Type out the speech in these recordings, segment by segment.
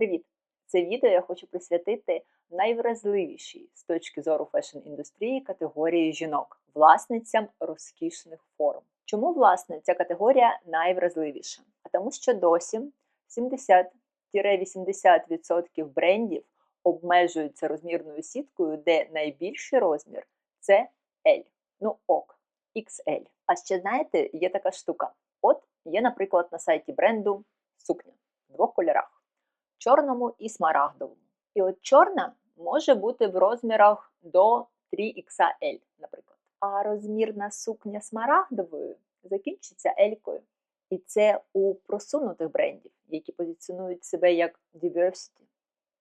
Привіт! Це відео я хочу присвятити найвразливішій з точки зору фешн-індустрії категорії жінок, власницям розкішних форм. Чому, власне, ця категорія найвразливіша? А тому, що досі 70-80% брендів обмежуються розмірною сіткою, де найбільший розмір це L. Ну ок, XL. А ще знаєте, є така штука. От є, наприклад, на сайті бренду сукня в двох кольорах чорному і смарагдовому. І от чорна може бути в розмірах до 3XL, наприклад. А розмірна сукня смарагдовою закінчиться елькою. І це у просунутих брендів, які позиціонують себе як diversity.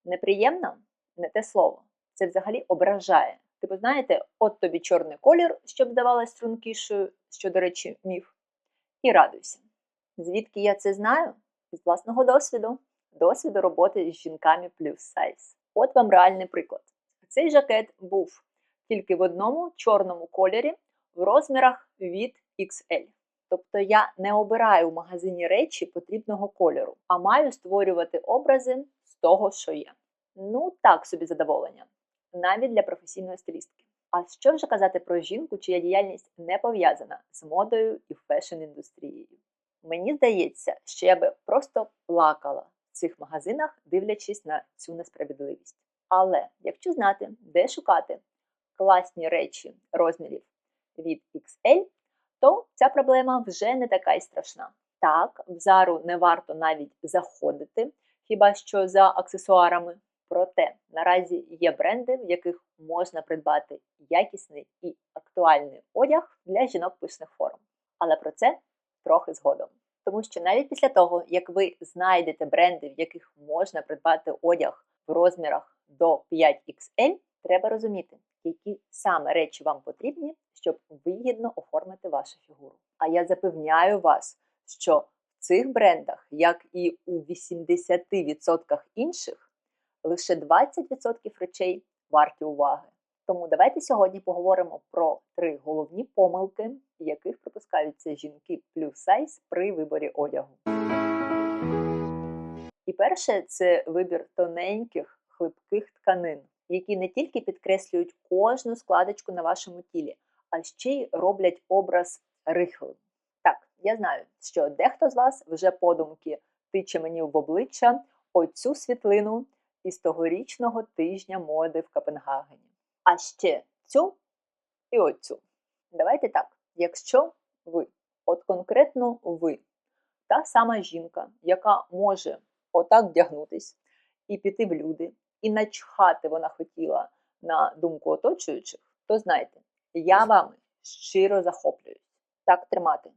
Неприємно не те слово. Це взагалі ображає. Типу, знаєте, от тобі чорний колір, щоб здавалось стрункішою, що, до речі, міф. І радуйся. Звідки я це знаю? Із власного досвіду досвіду роботи з жінками плюс сайз. От вам реальний приклад. Цей жакет був тільки в одному чорному кольорі в розмірах від XL. Тобто я не обираю в магазині речі потрібного кольору, а маю створювати образи з того, що є. Ну, так собі задоволення, навіть для професійної стилістки. А що вже казати про жінку, чия діяльність не пов'язана з модою і фешн-індустрією? Мені здається, що я би просто плакала цих магазинах, дивлячись на цю несправедливість. Але якщо знати, де шукати класні речі розмірів від XL, то ця проблема вже не така й страшна. Так, в зару не варто навіть заходити, хіба що за аксесуарами. Проте наразі є бренди, в яких можна придбати якісний і актуальний одяг для жінок пишних форм. Але про це трохи згодом. Тому що навіть після того, як ви знайдете бренди, в яких можна придбати одяг в розмірах до 5XL, треба розуміти, які саме речі вам потрібні, щоб вигідно оформити вашу фігуру. А я запевняю вас, що в цих брендах, як і у 80% інших, лише 20% речей варті уваги. Тому давайте сьогодні поговоримо про три головні помилки, яких припускаються жінки плюс сайз при виборі одягу. І перше це вибір тоненьких, хлипких тканин, які не тільки підкреслюють кожну складочку на вашому тілі, а ще й роблять образ рихлим. Так, я знаю, що дехто з вас вже подумки тиче мені в обличчя оцю світлину із тогорічного тижня моди в Копенгагені а ще цю і оцю. Давайте так, якщо ви, от конкретно ви, та сама жінка, яка може отак вдягнутись і піти в люди, і начхати вона хотіла на думку оточуючих, то знайте, я вами щиро захоплююсь. Так тримати.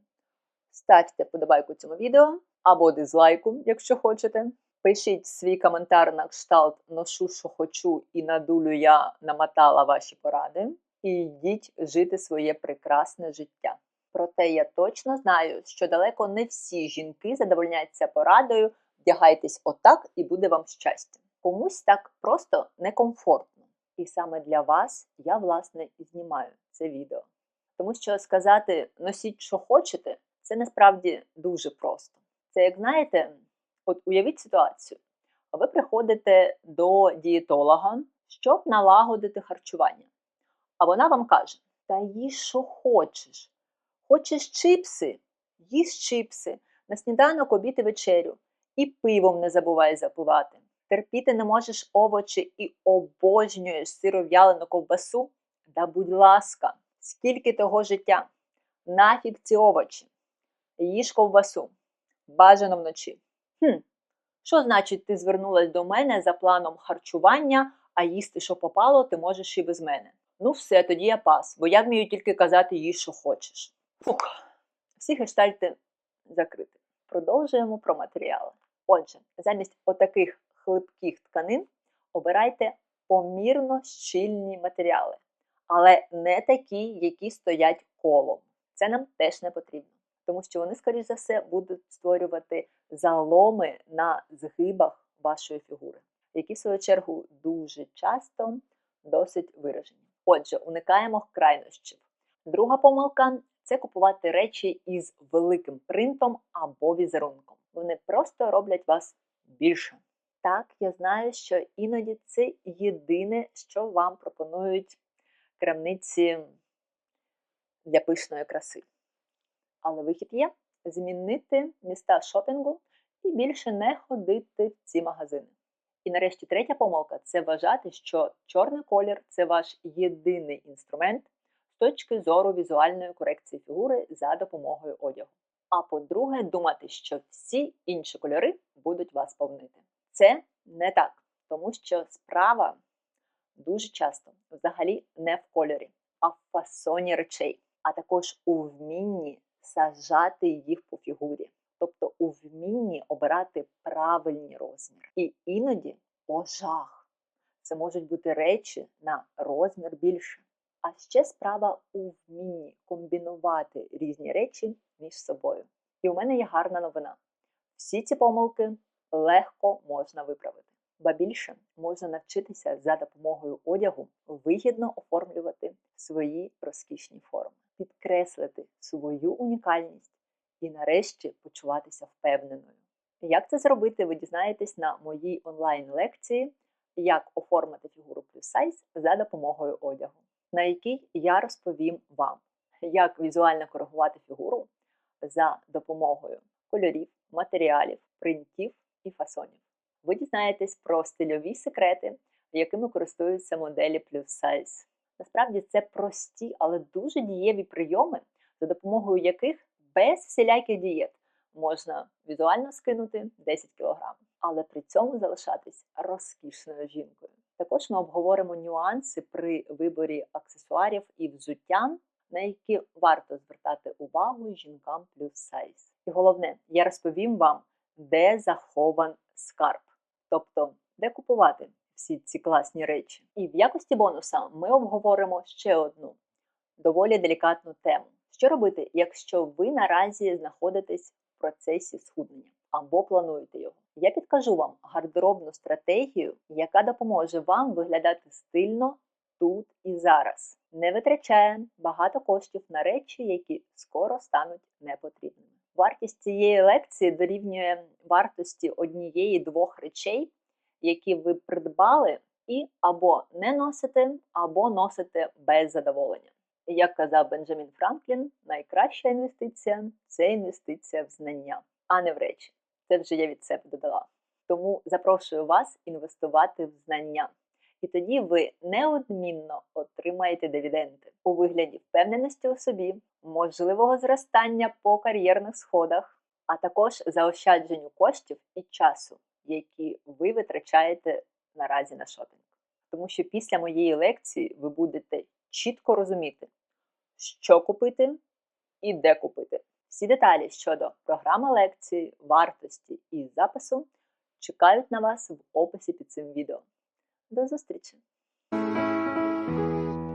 Ставте подобайку цьому відео або дизлайку, якщо хочете. Пишіть свій коментар на кшталт ношу, що хочу, і на дулю я намотала ваші поради. І йдіть жити своє прекрасне життя. Проте я точно знаю, що далеко не всі жінки задовольняються порадою, вдягайтесь отак і буде вам щастя. Комусь так просто некомфортно. І саме для вас я, власне, і знімаю це відео. Тому що сказати носіть, що хочете, це насправді дуже просто. Це, як знаєте, От уявіть ситуацію. Ви приходите до дієтолога, щоб налагодити харчування. А вона вам каже: Та їж, що хочеш. Хочеш чипси, їж чипси, на сніданок обід і вечерю. І пивом не забувай запивати. Терпіти не можеш овочі і обожнюєш сиров'ялену ковбасу. Да будь ласка, скільки того життя? Нафіг ці овочі. Їж ковбасу. Бажано вночі. Хм, Що значить, ти звернулась до мене за планом харчування, а їсти, що попало, ти можеш і без мене. Ну, все, тоді я пас, бо я вмію тільки казати їй, що хочеш. Фух. Всі гештальти закриті. Продовжуємо про матеріали. Отже, замість отаких хлипких тканин обирайте помірно щільні матеріали, але не такі, які стоять колом. Це нам теж не потрібно тому що вони, скоріш за все, будуть створювати заломи на згибах вашої фігури, які, в свою чергу, дуже часто досить виражені. Отже, уникаємо крайнощів. Друга помилка це купувати речі із великим принтом або візерунком. Вони просто роблять вас більше. Так, я знаю, що іноді це єдине, що вам пропонують крамниці для пишної краси. Але вихід є змінити міста шопінгу і більше не ходити в ці магазини. І нарешті третя помилка це вважати, що чорний колір це ваш єдиний інструмент з точки зору візуальної корекції фігури за допомогою одягу. А по-друге, думати, що всі інші кольори будуть вас повнити. Це не так, тому що справа дуже часто взагалі не в кольорі, а в фасоні речей, а також у вмінні сажати їх по фігурі, тобто у вмінні обирати правильні розміри. І іноді о жах! Це можуть бути речі на розмір більше. А ще справа у вмінні комбінувати різні речі між собою. І у мене є гарна новина. Всі ці помилки легко можна виправити. Ба більше можна навчитися за допомогою одягу вигідно оформлювати свої розкішні форми, підкреслити свою унікальність і нарешті почуватися впевненою. Як це зробити, ви дізнаєтесь на моїй онлайн-лекції, як оформити фігуру плюс сайз за допомогою одягу, на якій я розповім вам, як візуально коригувати фігуру за допомогою кольорів, матеріалів, принтів і фасонів. Ви дізнаєтесь про стильові секрети, якими користуються моделі плюс сайз. Насправді це прості, але дуже дієві прийоми, за допомогою яких без всіляких дієт можна візуально скинути 10 кг, але при цьому залишатись розкішною жінкою. Також ми обговоримо нюанси при виборі аксесуарів і взуття, на які варто звертати увагу жінкам плюс сайз. І головне, я розповім вам, де захован скарб, тобто де купувати всі ці класні речі. І в якості бонуса ми обговоримо ще одну доволі делікатну тему. Що робити, якщо ви наразі знаходитесь в процесі схуднення або плануєте його? Я підкажу вам гардеробну стратегію, яка допоможе вам виглядати стильно тут і зараз, не витрачає багато коштів на речі, які скоро стануть непотрібними. Вартість цієї лекції дорівнює вартості однієї-двох речей, які ви придбали і або не носите, або носите без задоволення. Як казав Бенджамін Франклін, найкраща інвестиція це інвестиція в знання, а не в речі. Це вже я від себе додала. Тому запрошую вас інвестувати в знання. І тоді ви неодмінно отримаєте дивіденди у вигляді впевненості у собі, можливого зростання по кар'єрних сходах, а також заощадженню коштів і часу, які ви витрачаєте наразі на шопінг. Тому що після моєї лекції ви будете чітко розуміти, що купити і де купити. Всі деталі щодо програми лекції, вартості і запису чекають на вас в описі під цим відео. До зустрічі!